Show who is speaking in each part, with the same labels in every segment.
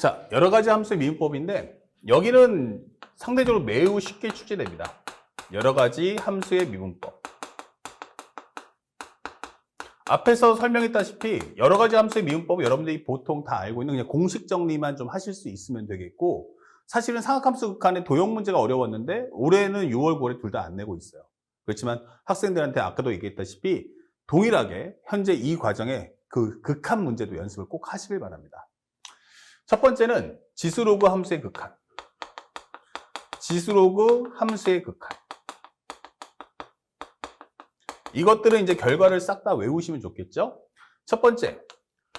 Speaker 1: 자, 여러 가지 함수의 미분법인데 여기는 상대적으로 매우 쉽게 출제됩니다. 여러 가지 함수의 미분법. 앞에서 설명했다시피 여러 가지 함수의 미분법을 여러분들이 보통 다 알고 있는 그냥 공식 정리만 좀 하실 수 있으면 되겠고 사실은 상학함수 극한의 도형 문제가 어려웠는데 올해는 6월, 9월에 둘 다 안 내고 있어요. 그렇지만 학생들한테 아까도 얘기했다시피 동일하게 현재 이 과정에 그 극한 문제도 연습을 꼭 하시길 바랍니다. 첫 번째는 지수로그 함수의 극한. 지수로그 함수의 극한. 이것들은 이제 결과를 싹 다 외우시면 좋겠죠? 첫 번째,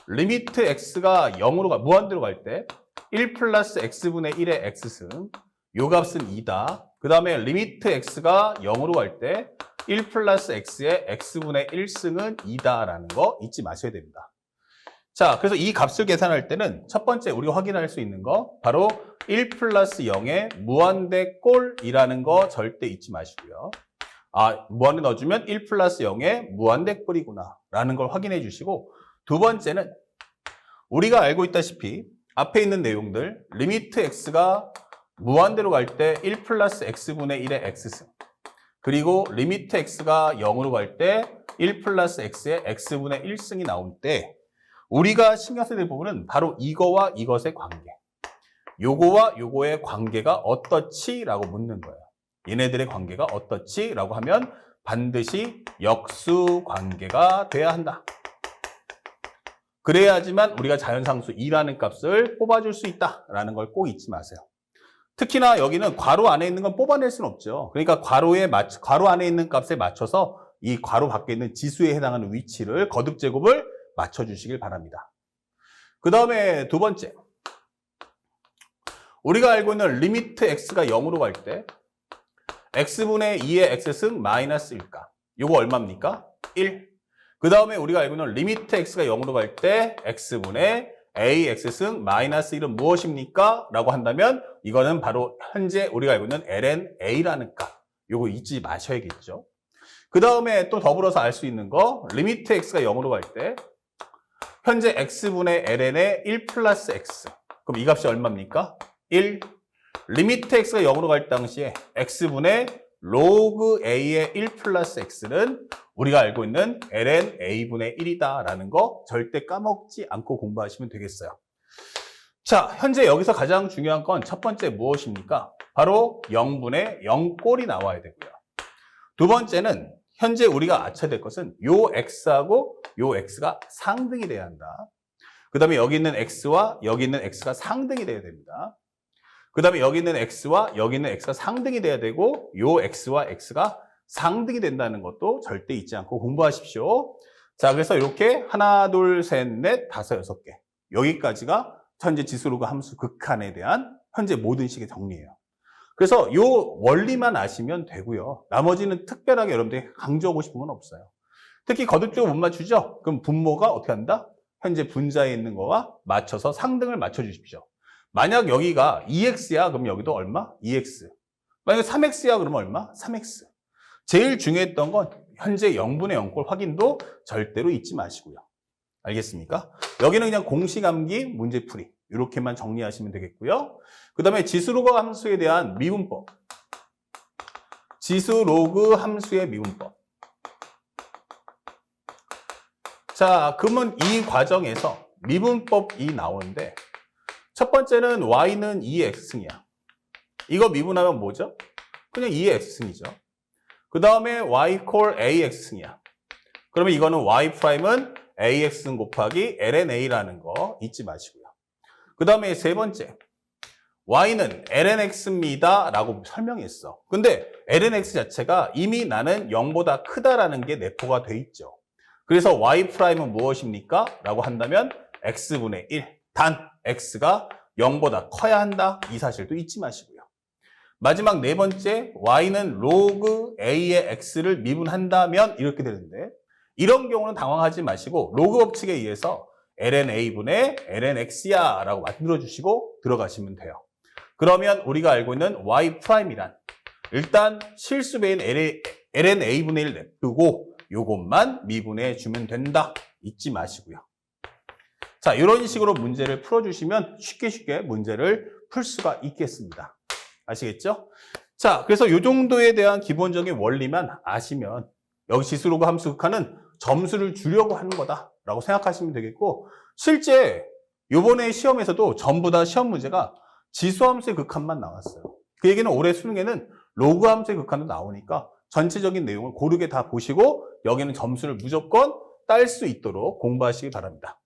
Speaker 1: 리미트 x가 0으로 가, 무한대로 갈 때 1 플러스 x분의 1의 x승, 요 값은 2다. 그 다음에 리미트 x가 0으로 갈 때 1 플러스 x의 x분의 1승은 2다라는 거 잊지 마셔야 됩니다. 자, 그래서 이 값을 계산할 때는 첫 번째 우리가 확인할 수 있는 거 바로 1 플러스 0의 무한대 꼴이라는 거 절대 잊지 마시고요. 아, 무한대 넣어주면 1 플러스 0의 무한대 꼴이구나 라는 걸 확인해 주시고 두 번째는 우리가 알고 있다시피 앞에 있는 내용들 리미트 x가 무한대로 갈 때 1 플러스 x분의 1의 x승 그리고 리미트 x가 0으로 갈 때 1 플러스 x의 x분의 1승이 나올 때 우리가 신경 써야 될 부분은 바로 이거와 이것의 관계. 요거와 요거의 관계가 어떻지? 라고 묻는 거예요. 얘네들의 관계가 어떻지? 라고 하면 반드시 역수 관계가 돼야 한다. 그래야지만 우리가 자연상수 2라는 값을 뽑아줄 수 있다라는 걸 꼭 잊지 마세요. 특히나 여기는 괄호 안에 있는 건 뽑아낼 수는 없죠. 그러니까 괄호에 맞 괄호 안에 있는 값에 맞춰서 이 괄호 밖에 있는 지수에 해당하는 위치를 거듭 제곱을 맞춰주시길 바랍니다. 그 다음에 두 번째. 우리가 알고 있는 리미트 x가 0으로 갈 때 x분의 2의 x승 마이너스 1가. 이거 얼마입니까? 1. 그 다음에 우리가 알고 있는 리미트 x가 0으로 갈 때 x분의 ax승 마이너스 1은 무엇입니까? 라고 한다면 이거는 바로 현재 우리가 알고 있는 lna라는 값. 요거 잊지 마셔야겠죠. 그 다음에 또 더불어서 알 수 있는 거 리미트 x가 0으로 갈 때 현재 x분의 ln의 1 플러스 x. 그럼 이 값이 얼마입니까? 1. 리미트 x가 0으로 갈 당시에 x분의 로그 a의 1 플러스 x는 우리가 알고 있는 ln a분의 1이다라는 거 절대 까먹지 않고 공부하시면 되겠어요. 자, 현재 여기서 가장 중요한 건 첫 번째 무엇입니까? 바로 0분의 0꼴이 나와야 되고요. 두 번째는 현재 우리가 아쳐야 될 것은 요 x하고 요 x가 상등이 돼야 한다. 그 다음에 여기 있는 x와 여기 있는 x가 상등이 돼야 됩니다. 그 다음에 여기 있는 x와 여기 있는 x가 상등이 돼야 되고 요 x와 x가 상등이 된다는 것도 절대 잊지 않고 공부하십시오. 자, 그래서 이렇게 하나, 둘, 셋, 넷, 다섯, 여섯 개 여기까지가 현재 지수로그 함수 극한에 대한 현재 모든 식의 정리예요. 그래서 요 원리만 아시면 되고요. 나머지는 특별하게 여러분들이 강조하고 싶은 건 없어요. 특히 거듭적으로 못 맞추죠? 그럼 분모가 어떻게 한다? 현재 분자에 있는 거와 맞춰서 상등을 맞춰 주십시오. 만약 여기가 2x야, 그럼 여기도 얼마? 2x. 만약에 3x야, 그러면 얼마? 3x. 제일 중요했던 건 현재 0분의 0꼴 확인도 절대로 잊지 마시고요. 알겠습니까? 여기는 그냥 공식 암기 문제풀이. 이렇게만 정리하시면 되겠고요. 그 다음에 지수 로그 함수에 대한 미분법. 지수 로그 함수의 미분법. 자, 그러면 이 과정에서 미분법이 나오는데 첫 번째는 y는 2의 x승이야. 이거 미분하면 뭐죠? 그냥 2의 x승이죠. 그 다음에 y 콜 ax승이야. 그러면 이거는 y 프라임은 ax승 곱하기 lna라는 거 잊지 마시고요. 그 다음에 세 번째. y는 lnx입니다 라고 설명했어. 근데 lnx 자체가 이미 나는 0보다 크다라는 게 내포가 돼 있죠. 그래서 y 프라임은 무엇입니까? 라고 한다면 x분의 1. 단 x가 0보다 커야 한다. 이 사실도 잊지 마시고요. 마지막 네 번째 y는 로그 a의 x를 미분한다면 이렇게 되는데 이런 경우는 당황하지 마시고 로그 법칙에 의해서 lna분의 lnx야 라고 만들어 주시고 들어가시면 돼요. 그러면 우리가 알고 있는 y 프라임이란 일단 실수배인 lna분의 1 냅두고 요것만 미분해 주면 된다. 잊지 마시고요. 자, 이런 식으로 문제를 풀어주시면 쉽게 쉽게 문제를 풀 수가 있겠습니다. 아시겠죠? 자, 그래서 이 정도에 대한 기본적인 원리만 아시면 여기 지수로그 함수 극한은 점수를 주려고 하는 거다라고 생각하시면 되겠고 실제 요번에 시험에서도 전부 다 시험 문제가 지수함수의 극한만 나왔어요. 그 얘기는 올해 수능에는 로그 함수의 극한도 나오니까 전체적인 내용을 고르게 다 보시고 여기는 점수를 무조건 딸 수 있도록 공부하시기 바랍니다.